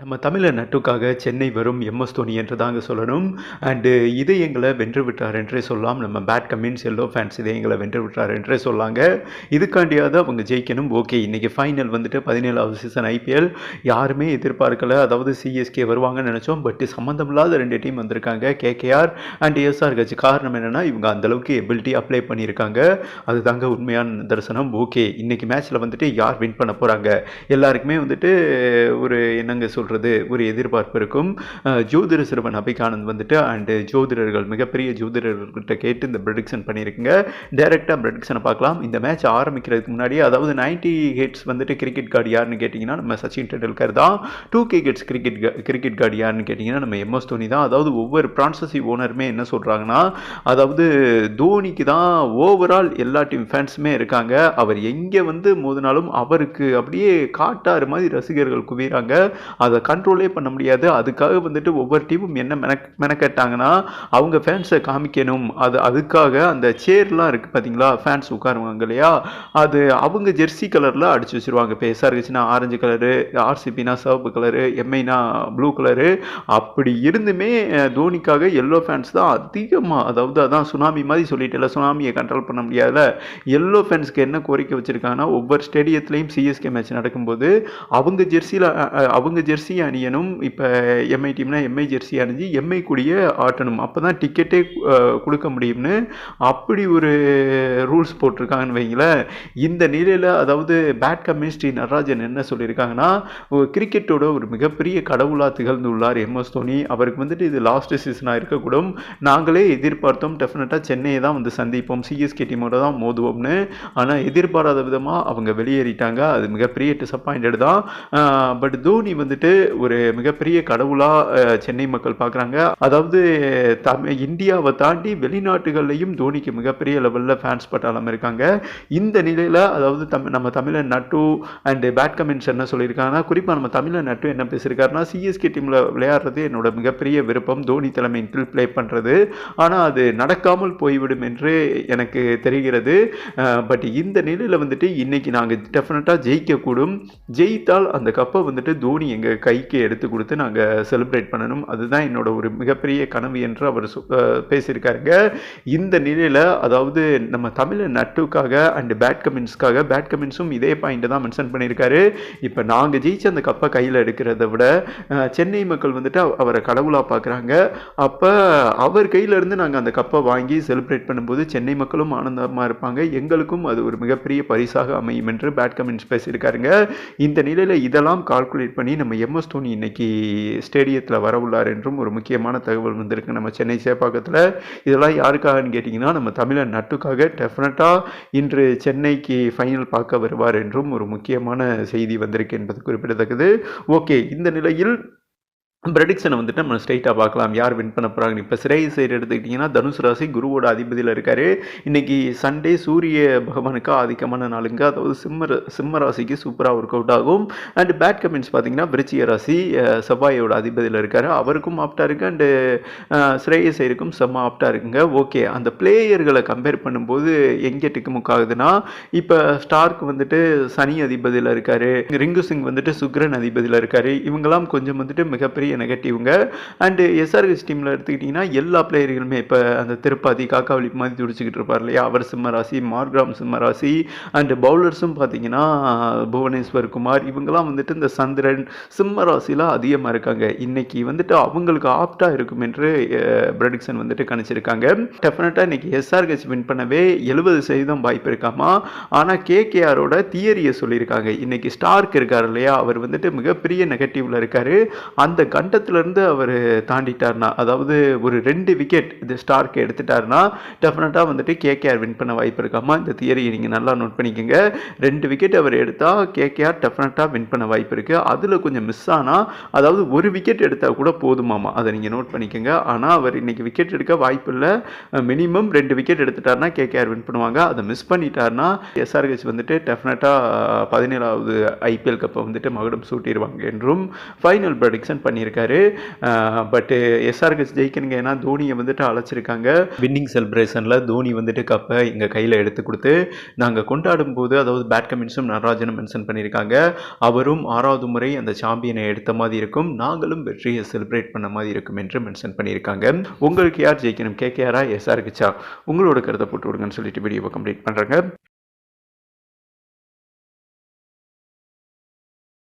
நம்ம தமிழர் நட்டுக்காக சென்னை வரும் எம்எஸ் தோனி என்று தாங்க சொல்லணும். அண்டு இதயங்களை வென்று விட்டார் என்றே சொல்லலாம் நம்ம பேட் கமின்ஸ் எல்லோ ஃபேன்ஸ் இதயங்களை வென்று விட்டார் என்றே சொல்லாங்க. இதுக்காண்டியாவது அவங்க ஜெயிக்கணும். ஓகே இன்றைக்கி ஃபைனல் வந்துட்டு பதினேழாவது சீசன் ஐபிஎல் யாருமே எதிர்பார்க்கல. அதாவது சிஎஸ்கே வருவாங்கன்னு நினச்சோம். பட் சம்மந்தமில்லாத ரெண்டு டீம் வந்திருக்காங்க. கேகேஆர் அண்ட் எஸ்ஆர் கட்சி காரணம் என்னென்னா இவங்க அந்தளவுக்கு எபிலிட்டி அப்ளை பண்ணியிருக்காங்க. அதுதாங்க உண்மையான நிதர்சனம் ஓகே இன்றைக்கி மேட்ச்சில் வந்துட்டு யார் வின் பண்ண போகிறாங்க எல்லாருக்குமே வந்துட்டு ஒரு என்னங்க சொல்கிறது ஒரு எதிர்பார்ப்பு இருக்கும். ஜோதிட சிறுவன் அபிகானந்த் வந்துட்டு அண்டு ஜோதிடர்கள் மிகப்பெரிய ஜோதிடர்கள்கிட்ட கேட்டு இந்த ப்ரெடிக்ஷன் பண்ணியிருக்குங்க. டைரெக்டாக ப்ரெடிக்ஷனை பார்க்கலாம். இந்த மேட்ச் ஆரம்பிக்கிறதுக்கு முன்னாடி அதாவது 90 ஹிட்ஸ் வந்துட்டு கிரிக்கெட் கார்டு யாருன்னு கேட்டிங்கன்னா நம்ம சச்சின் டெண்டுல்கர் தான். Two K hits cricket cricket card யாருன்னு கேட்டிங்கன்னா நம்ம எம்எஸ் தோனி தான். அதாவது ஒவ்வொரு பிரான்சசி ஓனருமே என்ன சொல்கிறாங்கன்னா அதாவது தோனிக்கு தான் ஓவரால் எல்லா டீம் ஃபேன்ஸுமே இருக்காங்க. அவர் எங்கே வந்து மோதினாலும் அவருக்கு அப்படியே காட்டாறு மாதிரி ரசிகர்கள் குவிறாங்க. அதை அதை கண்ட்ரோலே பண்ண முடியாது. அதுக்காக வந்துட்டு ஒவ்வொரு டீமும் என்ன மெனக் மெனக்கட்டாங்கன்னா அவங்க ஃபேன்ஸை காமிக்கணும். அது அதுக்காக அந்த சேர்லாம் இருக்குது பார்த்தீங்களா ஃபேன்ஸ் உட்காருவாங்க இல்லையா? அது அவங்க ஜெர்சி கலரில் அடிச்சு வச்சிருவாங்க. இப்போ எஸ்ஆர்ஹெச்னா ஆரஞ்சு கலரு ஆர்சிபினா சிவப்பு கலரு எம்ஐனா ப்ளூ கலரு அப்படி இருந்துமே தோனிக்காக எல்லோ ஃபேன்ஸ் தான் அதிகமாக அதாவது அதான் சுனாமி மாதிரி சொல்லிட்டல சுனாமியை கண்ட்ரோல் பண்ண முடியாதுல எல்லோ ஃபேன்ஸ்க்கு என்ன கோரிக்கை வச்சுருக்காங்கன்னா ஒவ்வொரு ஸ்டேடியத்துலேயும் சிஎஸ்கே மேட்ச் நடக்கும்போது அவங்க ஜெர்சியில் அவங்க ஜெர்சி ஜெர்சி அணியணும் இப்போ எம்ஐ டீம்னா எம்ஐ ஜெர்சி அணிஞ்சு எம்ஐ கூடிய ஆட்டணும். அப்போ தான் டிக்கெட்டே கொடுக்க முடியும்னு அப்படி ஒரு ரூல்ஸ் போட்டிருக்காங்கன்னு வைங்களேன். இந்த நிலையில் அதாவது பேட் கம்யூனிஸ்ட் நடராஜன் என்ன சொல்லியிருக்காங்கன்னா கிரிக்கெட்டோட ஒரு மிகப்பெரிய கடவுளாக திகழ்ந்துள்ளார் எம்எஸ் தோனி. அவருக்கு வந்துட்டு இது லாஸ்ட் சீசனாக இருக்கக்கூடும். நாங்களே எதிர்பார்த்தோம் டெஃபினட்டாக சென்னையை தான் வந்து சந்திப்போம். சிஎஸ்கே டீமோட தான் மோதுவோம்னு. ஆனால் எதிர்பாராத விதமாக அவங்க வெளியேறிட்டாங்க. அது மிகப்பெரிய டிசப்பாயிண்டட் தான். பட் தோனி வந்துட்டு ஒரு மிகப்பெரிய கடவுளாக சென்னை மக்கள் பார்க்குறாங்க. அதாவது தமிழ் இந்தியாவை தாண்டி வெளிநாட்டுகள்லையும் தோனிக்கு மிகப்பெரிய லெவலில் ஃபேன்ஸ் பட்டாளம் இருக்காங்க. இந்த நிலையில் அதாவது தமிழ் நம்ம தமிழன் நட்டு அண்டு பேட் கமெண்ட்ஸ் என்ன சொல்லியிருக்காங்கன்னா குறிப்பாக நம்ம தமிழன் நட்டு என்ன பேசியிருக்காருன்னா சிஎஸ்கே டீமில் விளையாடுறது என்னோட மிகப்பெரிய விருப்பம். தோனி தலைமையின் கீழ் ப்ளே பண்ணுறது ஆனால் அது நடக்காமல் போய்விடும் என்று எனக்கு தெரிகிறது. பட் இந்த நிலையில் வந்துட்டு இன்றைக்கி நாங்கள் டெஃபினட்டாக ஜெயிக்கக்கூடும். ஜெயித்தால் அந்த கப்பை வந்துட்டு தோனி எங்கள் கைக்கு எடுத்து கொடுத்து நாங்கள் செலிப்ரேட் பண்ணணும். அதுதான் என்னோட ஒரு மிகப்பெரிய கனவு என்று அவர் சொ- பேசியிருக்காருங்க. இந்த நிலையில் அதாவது நம்ம தமிழ் நட்டுக்காக அண்டு பேட் கமெண்ட்ஸ்க்காக பேட் கமின்ஸும் இதே பாயிண்ட்டை தான் மென்ஷன் பண்ணியிருக்காரு. இப்போ நாங்கள் ஜெயிச்சு அந்த கப்பை கையில் எடுக்கிறத விட சென்னை மக்கள் வந்துட்டு அவரை கடவுளாக பார்க்குறாங்க அப்போ அவர் கையிலேருந்து நாங்கள் அந்த கப்பை வாங்கி செலிப்ரேட் பண்ணும்போது சென்னை மக்களும் ஆனந்தமாக இருப்பாங்க. எங்களுக்கும் அது ஒரு மிகப்பெரிய பரிசாக அமையும் என்று பேட் கமின்ஸ் பேசியிருக்காருங்க. இந்த நிலையில் இதெல்லாம் கால்குலேட் பண்ணி நம்ம எம்எஸ் தோனி இன்னைக்கு ஸ்டேடியத்தில் வரவுள்ளார் என்றும் ஒரு முக்கியமான தகவல் வந்திருக்கு. நம்ம சென்னை சேப்பாக்கத்தில் இதெல்லாம் யாருக்காகன்னு கேட்டிங்கன்னா நம்ம தமிழர் நட்டுக்காக டெஃபினட்டாக இன்று சென்னைக்கு ஃபைனல் பார்க்க வருவார் என்றும் ஒரு முக்கியமான செய்தி வந்திருக்கு என்பது குறிப்பிடத்தக்கது. ஓகே இந்த நிலையில் ப்ரெடிக்ஷனை வந்துட்டு நம்ம ஸ்ட்ரைட்டாக பார்க்கலாம். யார் வின் பண்ண போகிறாங்க இப்போ சிறை சைடு எடுத்துக்கிட்டிங்கன்னா தனுசு ராசி குருவோட அதிபதியில் இருக்கார். இன்றைக்கி சண்டே சூரிய பகவானுக்கு ஆதிக்கமான நாளுங்க. அதாவது சிம்ம சிம்ம ராசிக்கு சூப்பராக ஒர்க் அவுட் ஆகும். அண்டு பேட் கமெண்ட்ஸ் பார்த்தீங்கன்னா விருச்சிய ராசி செவ்வாயோட அதிபதியில் இருக்கார். அவருக்கும் ஆப்டாக இருக்குது அண்டு சிறைய சைடுக்கும் செம்ம ஆப்டாக இருக்குங்க. ஓகே அந்த பிளேயர்களை கம்பேர் பண்ணும்போது எங்கே டிக்குமுக்காகுதுன்னா இப்போ ஸ்டார்க் வந்துட்டு சனி அதிபதியில் இருக்கார். ரிங்கு சிங் வந்துட்டு சுக்ரன் அதிபதியில் இருக்கார். இவங்கெல்லாம் கொஞ்சம் வந்துட்டு மிகப்பெரிய நெகட்டிவ்ங்க அண்டு எஸ்ஆர்ஹெச் டீமில் எடுத்துக்கிட்டிங்கன்னா எல்லா பிளேயர்களுமே இப்போ அந்த திருப்பாதி காக்காவளி மாதிரி துடிச்சிக்கிட்டு இருப்பார் இல்லையா? அவர் சிம்மராசி மார்க்ராம் சிம்மராசி அண்டு பவுலர்ஸும் பார்த்தீங்கன்னா புவனேஸ்வர் குமார் இவங்கெல்லாம் வந்துட்டு இந்த சந்திரன் சிம்மராசிலாம் அதிகமாக இருக்காங்க. இன்னைக்கு வந்துட்டு அவங்களுக்கு ஆப்டாக இருக்கும் என்று ப்ரடிக்ஷன் வந்துட்டு கணிச்சிருக்காங்க. டெஃபினட்டாக இன்னைக்கு எஸ்ஆர்ஹெச் வின் பண்ணவே எழுபது சதவீதம் வாய்ப்பு இருக்காமா? ஆனால் கேகேஆரோட தியரியை சொல்லியிருக்காங்க. இன்னைக்கு ஸ்டார்க் இருக்கார் இல்லையா? அவர் வந்துட்டு மிகப்பெரிய நெகட்டிவ்ல இருக்காரு. அந்த கண்டத்திலிருந்து அவர் தாண்டிட்டார்னா அதாவது ஒரு ரெண்டு விக்கெட் இந்த ஸ்டார்க்கு எடுத்துட்டாருன்னா டெஃபினட்டாக வந்துட்டு கேகேஆர் வின் பண்ண வாய்ப்பு இருக்காமா இந்த தியரியை நீங்கள் நல்லா நோட் பண்ணிக்கோங்க. ரெண்டு விக்கெட் அவர் எடுத்தால் கேகேஆர் டெஃபினட்டாக வின் பண்ண வாய்ப்பு இருக்குது அதில் கொஞ்சம் மிஸ் ஆனால் அதாவது ஒரு விக்கெட் எடுத்தால் கூட போதுமாமா அதை நீங்கள் நோட் பண்ணிக்கோங்க. ஆனால் அவர் இன்றைக்கி விக்கெட் எடுக்க வாய்ப்பு இல்லை. மினிமம் ரெண்டு விக்கெட் எடுத்துட்டாருன்னா கேகேஆர் வின் பண்ணுவாங்க. அதை மிஸ் பண்ணிட்டார்னா எஸ்ஆர்ஹெச் வந்துட்டு டெஃபினட்டாக பதினேழாவது ஐபிஎல் கப்பை வந்துட்டு மகுடம் சூட்டிடுவாங்க என்றும் ஃபைனல் ப்ரடிக்ஷன் பண்ணியிருக்காங்க. பண்ணியிருக்காரு. பட்டு எஸ்ஆர்ஹெச் ஜெயிக்கணுங்க. ஏன்னா தோனியை வந்துட்டு அழைச்சிருக்காங்க. வின்னிங் செலிப்ரேஷனில் தோனி வந்துட்டு கப்பை எங்கள் கையில் எடுத்து கொடுத்து நாங்கள் கொண்டாடும் போது அதாவது பேட்கமின்ஸும் நடராஜனும் மென்ஷன் பண்ணியிருக்காங்க. அவரும் ஆறாவது முறை அந்த சாம்பியனை எடுத்த மாதிரி இருக்கும். நாங்களும் வெற்றியை செலிப்ரேட் பண்ண மாதிரி இருக்கும் என்று மென்ஷன் பண்ணியிருக்காங்க. உங்களுக்கு யார் ஜெயிக்கணும்? கேகேஆரா எஸ்ஆர்ஹெச்சா உங்களோட கருத்தை போட்டு விடுங்கன்னு சொல்லிட்டு வீடியோவை கம்ப்ளீட் பண்ணுறாங்க